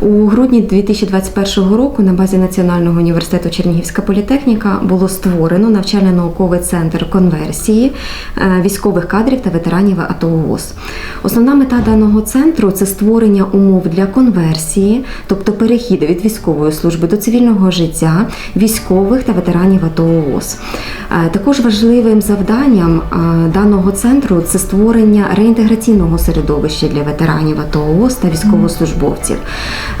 У грудні 2021 року на базі Національного університету Чернігівська політехніка було створено навчально-науковий центр конверсії е, військових кадрів та ветеранів АТО ООС. Основна мета даного центру це створення умов для конверсії, тобто перехіду від військової служби до цивільного життя військових та ветеранів АТО ООС. Е, Також важливим завданням е, даного центру це створення реінтеграційного середовища для ветеранів АТО ООС та військовослужбовців.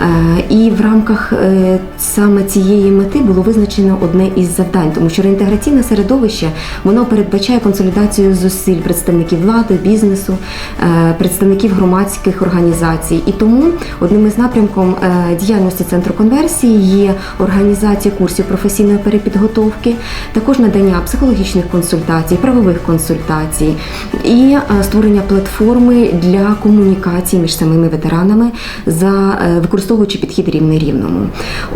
Е, І в рамках е, саме цієї мети було визначено одне із завдань, тому що реінтеграційне середовище воно передбачає консолідацію зусиль представників влади, бізнесу, е, представників громадських організацій. І тому одним із напрямком діяльності центру конверсії є організація курсів професійної перепідготовки, також надання психологічних консультацій, правових консультацій і створення платформи для комунікації між самими ветеранами за е, використовуючи підхід рівний рівному.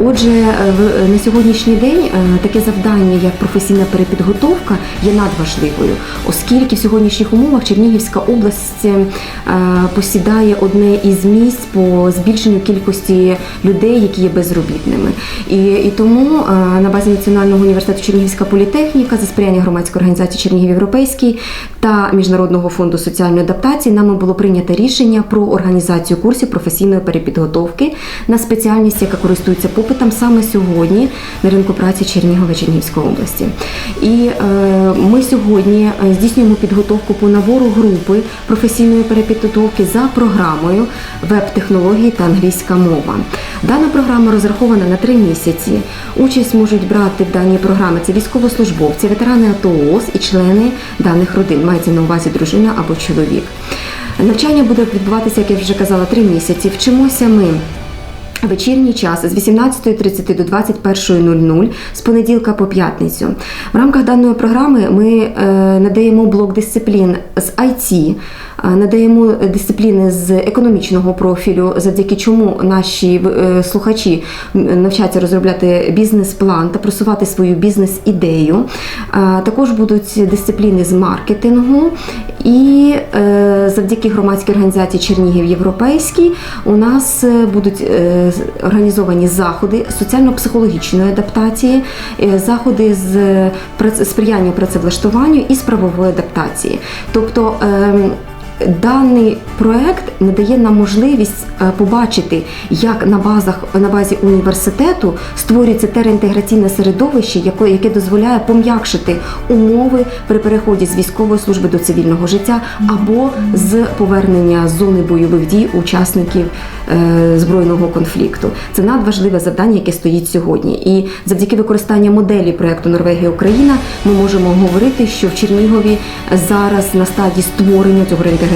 Отже, е, в- на сьогоднішній день е, таке завдання, як професійна перепідготовка, є надважливою, оскільки в сьогоднішніх умовах Чернігівська область е, посідає одне із місць по збільшенню кількості людей, які є безробітними. І, і тому е, на базі Національного університету Чернігівська політехніка за сприяння громадської організації Чернігів Європейський та Міжнародного фонду соціальної адаптації нами було прийнято рішення про організацію курсів професійної перепідготовки на спеціальність, яка користується попитом саме сьогодні на ринку праці Чернігова Чернігівської області. І е, ми сьогодні е, здійснюємо підготовку по набору групи професійної перепідготовки за програмою веб-технології та англійська мова. Дана програма розрахована на три місяці. Участь можуть брати в даній програмі це військовослужбовці, ветерани АТО і члени даних родин. Мається на увазі дружина або чоловік. Навчання буде відбуватися, як я вже казала, три місяці. Вчимося ми. Вечірній час з 18.30 до 21.00 з понеділка по п'ятницю. В рамках даної програми ми е, надаємо блок дисциплін з IT, е, надаємо дисципліни з економічного профілю, завдяки чому наші е, слухачі навчаться розробляти бізнес-план та просувати свою бізнес-ідею. Також будуть дисципліни з маркетингу і завдяки громадській організації Чернігів Європейський у нас е, будуть е, організовані заходи соціально-психологічної адаптації, е, заходи з сприяння працевлаштуванню і з правової адаптації. Тобто ем, Даний проект надає нам можливість е, побачити, як на базах на базі університету створюється те реінтеграційне середовище, яке, дозволяє пом'якшити умови при переході з військової служби до цивільного життя або з повернення зони бойових дій учасників е, збройного конфлікту. Це надважливе завдання, яке стоїть сьогодні. І завдяки використанню моделі проекту Норвегія Україна ми можемо говорити, що в Чернігові зараз на стадії створення цього реінтеграційного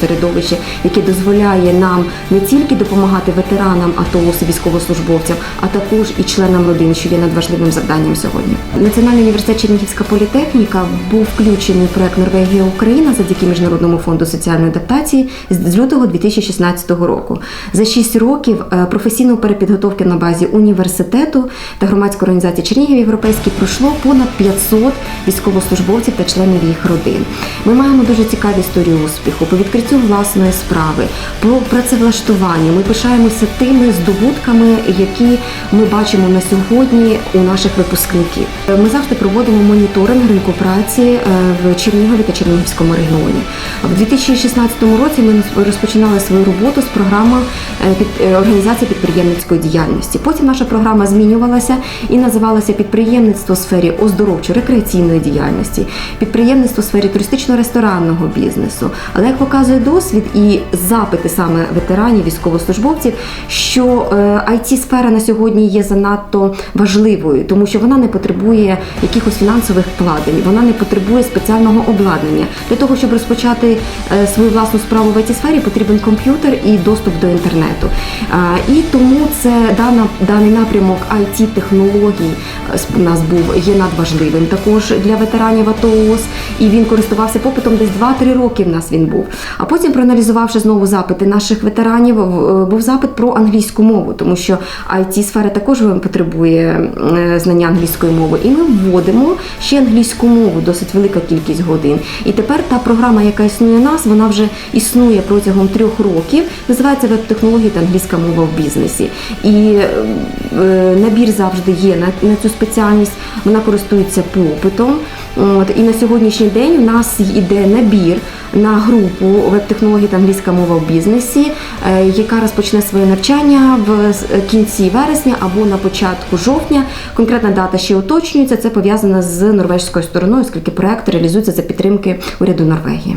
середовища, яке дозволяє нам не тільки допомагати ветеранам АТО військовослужбовцям, а також і членам родин, що є надважливим завданням сьогодні. Національний університет Чернігівська політехніка був включений в проект Норвегія Україна завдяки Міжнародному фонду соціальної адаптації з з лютого 2016 року. За 6 років е, професійної перепідготовки на базі університету та громадської організації Чернігів Європейський пройшло понад 500 військовослужбовців та членів їх родин. Ми маємо дуже цікаві історії успіху по відкриттю власної справи, по працевлаштуванню. Ми пишаємося тими здобутками, які ми бачимо на сьогодні у наших випускників. Ми завжди проводимо моніторинг ринку праці е, в Чернігові та Чернігівському регіоні. В 2016 році ми розпочинали свою роботу з програмою е, під е, організації підприємницької діяльності. Потім наша програма змінювалася і називалася підприємництво у сфері оздоровчо-рекреаційної діяльності, підприємництво у сфері туристично-ресторанного бізнесу. Але як показує досвід і запити саме ветеранів, військовослужбовців, що it сфера на сьогодні є занадто важливою, тому що вона не потребує якихось фінансових вкладень, вона не потребує спеціального обладнання. Для того, щоб розпочати е, свою власну справу в it сфері, потрібен комп'ютер і доступ до інтернету. А, І тому це дана даний напрямок it технологій у нас був є надважливим також для ветеранів АТО ООС, і він користувався попитом десь 2-3 роки. В нас він був. А потім, проаналізувавши знову запити наших ветеранів, був запит про англійську мову, тому що it сфера також потребує е, знання англійської мови. І ми вводимо ще англійську мову, досить велика кількість годин. І тепер та програма, яка існує у нас, вона вже існує протягом трьох років. Називається веб-технології та англійська мова в бізнесі. І е, набір завжди є на, на цю спеціальність. Вона користується попитом. От, і на сьогоднішній день у нас йде набір на групу веб-технології та англійська мова в бізнесі, е, яка розпочне своє навчання в кінці вересня або на початку жовтня. Конкретна дата ще уточнюється. Це пов'язано з норвежською стороною, оскільки проект реалізується за підтримки уряду Норвегії.